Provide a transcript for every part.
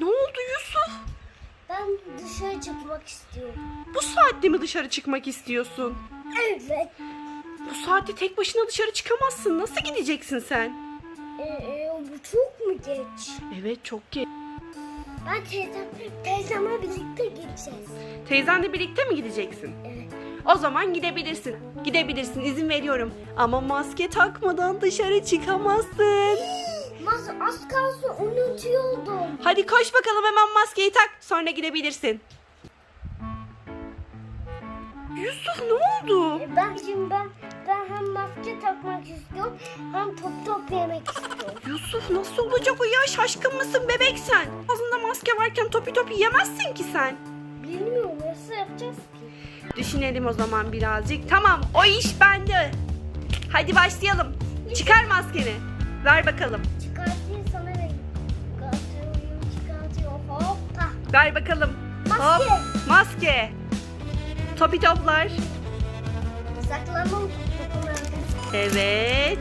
Ne oldu Yusuf? Ben dışarı çıkmak istiyorum. Bu saatte mi dışarı çıkmak istiyorsun? Evet. Bu saatte tek başına dışarı çıkamazsın. Nasıl gideceksin sen? Ee, bu çok mu geç? Evet çok geç. Ben teyzem, teyzemle birlikte gideceğiz. Teyzenle birlikte mi gideceksin? Evet. O zaman gidebilirsin. Gidebilirsin izin veriyorum. Ama maske takmadan dışarı çıkamazsın. Mas az kalsın unutuyordum. Hadi koş bakalım hemen maskeyi tak. Sonra gidebilirsin. Yusuf ne oldu? E, Ben şimdi ben ben hem maske takmak istiyorum hem top top yemek istiyorum. Yusuf nasıl olacak o ya? Şaşkın mısın bebek sen? Ağzında maske varken topi topi yemezsin ki sen. Bilmiyorum nasıl yapacağız ki? Düşünelim o zaman birazcık. Tamam o iş bende. Hadi başlayalım. Çıkar maskeni. Ver bakalım. Çıkartayım sana Ver bakalım. Maske. Hop. Maske. Topi toplar. Saklamam topunu. Evet.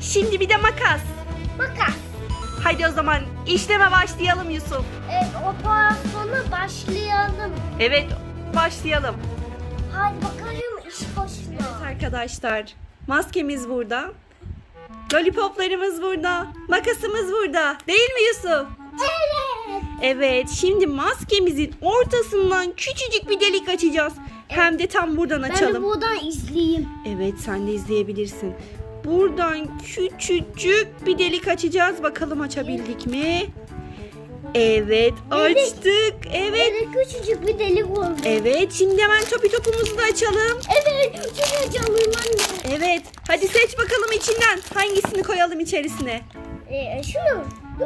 Şimdi bir de makas. Makas. Hadi o zaman işleme başlayalım Yusuf. Evet operasyona başlayalım. Evet başlayalım. Hadi bakalım iş başına. Evet arkadaşlar maskemiz burada. Lollipoplarımız burada. Makasımız burada. Değil mi Yusuf? Evet. Şimdi maskemizin ortasından küçücük bir delik açacağız. Hem de tam buradan Ben de açalım. buradan izleyeyim. Evet sen de izleyebilirsin. Buradan küçücük bir delik açacağız. Bakalım açabildik mi? Evet açtık. Evet. Böyle küçücük bir delik oldu. Evet şimdi hemen topi topumuzu da açalım. Evet. Çok heyecanlıyım anne. Evet hadi seç bakalım içinden. Hangisini koyalım içerisine? Ee, şunu.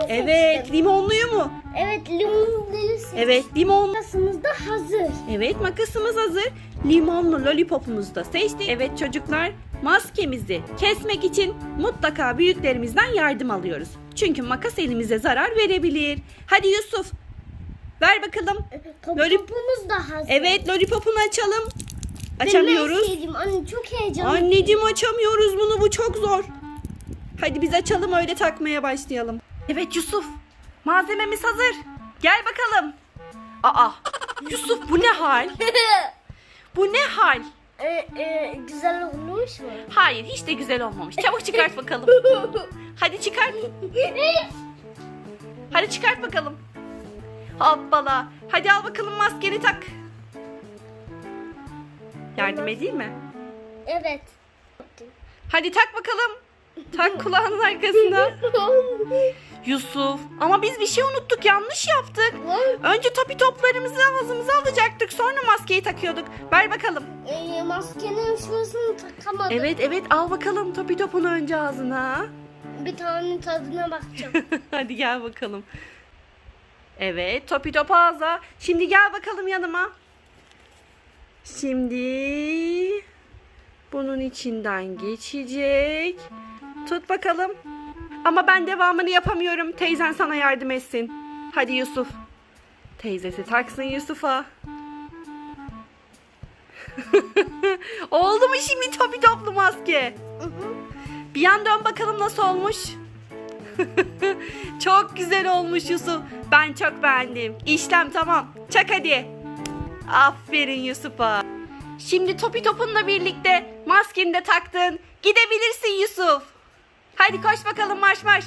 Evet seçtim. limonluyu mu? Evet limonları seç. Evet limon. Makasımız da hazır. Evet makasımız hazır. Limonlu lollipopumuzu da seçtik. Evet çocuklar maskemizi kesmek için mutlaka büyüklerimizden yardım alıyoruz. Çünkü makas elimize zarar verebilir. Hadi Yusuf ver bakalım. Top, Lollip- topumuz da hazır. Evet lollipopunu açalım. Benim Açamıyoruz. sevdiğim anne çok heyecanlı. Anneciğim açamıyoruz bunu bu çok zor. Hadi biz açalım öyle takmaya başlayalım. Evet Yusuf malzememiz hazır. Gel bakalım. Aa Yusuf bu ne hal? Bu ne hal? ee, e, güzel olmuş mu? Hayır hiç de güzel olmamış. Çabuk çıkart bakalım. Hadi çıkart. Hadi çıkart bakalım. Hoppala. Hadi al bakalım maskeni tak. Yardım edeyim mi? evet. Hadi tak bakalım. Tak kulağının arkasına. Yusuf ama biz bir şey unuttuk yanlış yaptık. Önce topi toplarımızı ağzımıza alacaktık sonra maskeyi takıyorduk. Ver bakalım. Ee, maskenin şurasını takamadım. Evet evet al bakalım topi topunu önce ağzına. Bir tane tadına bakacağım. Hadi gel bakalım. Evet topi top ağza. Şimdi gel bakalım yanıma. Şimdi bunun içinden geçecek. Tut bakalım. Ama ben devamını yapamıyorum. Teyzen sana yardım etsin. Hadi Yusuf. Teyzesi taksın Yusuf'a. Oldu mu şimdi topi toplu maske? Bir yan dön bakalım nasıl olmuş. çok güzel olmuş Yusuf. Ben çok beğendim. İşlem tamam. Çak hadi. Aferin Yusuf'a. Şimdi topi topunla birlikte maskeni de taktın. Gidebilirsin Yusuf. Hadi koş bakalım marş marş.